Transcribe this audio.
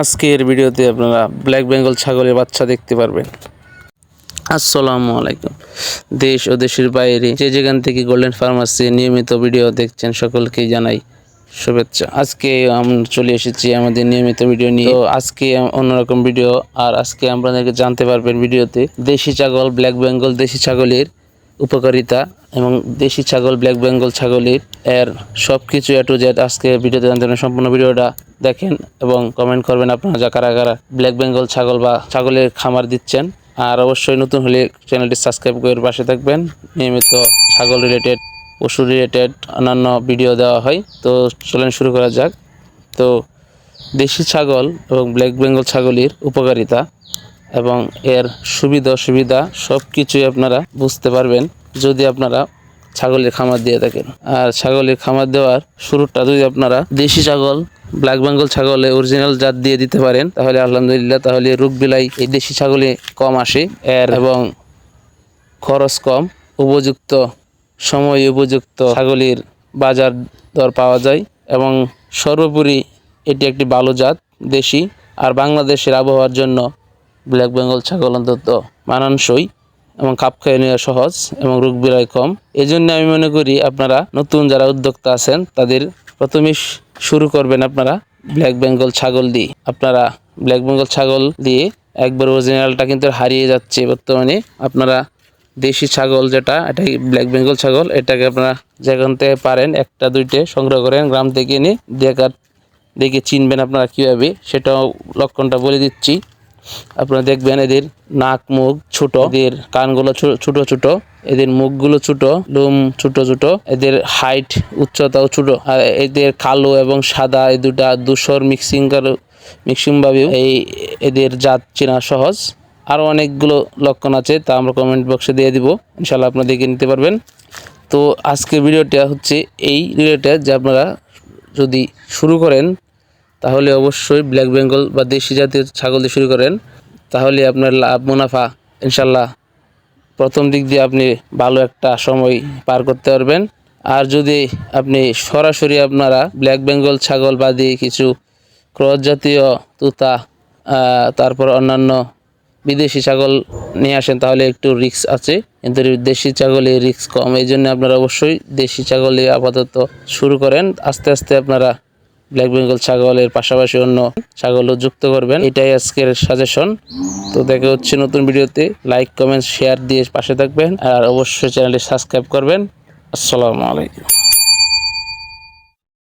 আজকের ভিডিওতে আপনারা ব্ল্যাক বেঙ্গল ছাগলের বাচ্চা দেখতে পারবেন। আসসালামু আলাইকুম। দেশ ও দেশের বাইরে যে যেখান থেকে গোল্ডেন ফার্মাসি নিয়মিত ভিডিও দেখছেন সকলকেই জানাই শুভেচ্ছা। আজকে আমরা চলে এসেছি আমাদের নিয়মিত ভিডিও নিয়ে। তো আজকে অন্যরকম ভিডিও আর আজকে আপনাদেরকে জানতে পারবেন ভিডিওতে দেশি ছাগল ব্ল্যাক বেঙ্গল দেশি ছাগলের উপকারিতা এবং দেশি ছাগল ব্ল্যাক বেঙ্গল ছাগলের এর সব কিছু এ টু জেড আজকে ভিডিওতে জানতে সম্পূর্ণ ভিডিওটা দেখেন এবং কমেন্ট করবেন আপনারা যা কারা কারা ব্ল্যাক বেঙ্গল ছাগল বা ছাগলের খামার দিচ্ছেন। আর অবশ্যই নতুন হলে চ্যানেলটি সাবস্ক্রাইব করে পাশে থাকবেন। নিয়মিত ছাগল রিলেটেড পশু রিলেটেড অন্যান্য ভিডিও দেওয়া হয়। তো চলেন শুরু করা যাক। তো দেশি ছাগল এবং ব্ল্যাক বেঙ্গল ছাগলের উপকারিতা। এবং এর সুবিধা, অসুবিধা সব কিছুই আপনারা বুঝতে পারবেন যদি আপনারা ছাগলের খামার দিয়ে থাকেন। আর ছাগলের খামার দেওয়ার শুরুটা যদি আপনারা দেশি ছাগল ব্ল্যাক বেঙ্গল ছাগলে অরিজিনাল জাত দিয়ে দিতে পারেন, তাহলে আলহামদুলিল্লাহ তাহলে রোগ বিলাই এই দেশি ছাগলে কম আসে। এর এবং খরচ কম। উপযুক্ত সময় উপযুক্ত ছাগলের বাজার দর পাওয়া যায় এবং সর্বোপরি এটি একটি ভালো জাত দেশি। আর বাংলাদেশের আবহাওয়ার জন্য ব্ল্যাক বেঙ্গল ছাগল অন্তত মানানসই এবং খাপ খেয়ে নেওয়া সহজ এবং রোগ বিলাই কম। এই জন্য আমি মনে করি আপনারা নতুন যারা উদ্যোক্তা আছেন, তাদের প্রথমে শুরু করবেন আপনারা ব্ল্যাক বেঙ্গল ছাগল দিয়ে। আপনারা ব্ল্যাক বেঙ্গল ছাগল দিয়ে একবার অরিজিনালটা কিন্তু হারিয়ে যাচ্ছে বর্তমানে। আপনারা দেশি ছাগল যেটা এটা ব্ল্যাক বেঙ্গল ছাগল, এটাকে আপনারা যেখান থেকে পারেন একটা, দুইটে সংগ্রহ করেন, গ্রাম থেকে এনে দেখার, দেখে চিনবেন আপনারা কীভাবে। সেটাও লক্ষণটা বলে দিচ্ছি। আপনারা দেখবেন এদের নাক, মুখ ছোট, এদের কানগুলো ছোট ছোট, এদের মুখগুলো ছোট, লোম ছোট ছোট, এদের হাইট উচ্চতাও ছোট। আর এদের কালো এবং সাদা এই দুটা দুশোর মিক্সিং মিক্সিং ভাবেও এই এদের জাত চেনা সহজ। আরও অনেকগুলো লক্ষণ আছে, তা আমরা কমেন্ট বক্সে দিয়ে দিব। ইনশাল্লাহ আপনারা দেখে নিতে পারবেন। তো আজকের ভিডিওটা হচ্ছে এই রিলেটেড যে আপনারা যদি শুরু করেন তাহলে অবশ্যই ব্ল্যাক বেঙ্গল বা দেশি জাতের ছাগল দিয়ে শুরু করেন। তাহলে আপনার লাভ, মুনাফা ইনশাল্লাহ প্রথম দিক দিয়ে আপনি ভালো একটা সময় পার করতে পারবেন। আর যদি আপনি সরাসরি আপনারা ব্ল্যাক বেঙ্গল ছাগল বা দিয়ে কিছু ক্রস জাতীয় তুতা তারপর অন্যান্য বিদেশি ছাগল নিয়ে আসেন, তাহলে একটু রিস্ক আছে। কিন্তু দেশি ছাগলে রিস্ক কম। এই জন্য আপনারা অবশ্যই দেশি ছাগলে আপাতত শুরু করেন। আস্তে আস্তে আপনারা ব্ল্যাক বেঙ্গল ছাগলের পাশাপাশি অন্য ছাগলও যুক্ত করবেন। এটাই আজকের সাজেশন তো দেখা হচ্ছে নতুন ভিডিওতে। লাইক কমেন্ট শেয়ার দিয়ে পাশে থাকবেন। আর অবশ্যই চ্যানেলটি সাবস্ক্রাইব করবেন। আসসালামু আলাইকুম।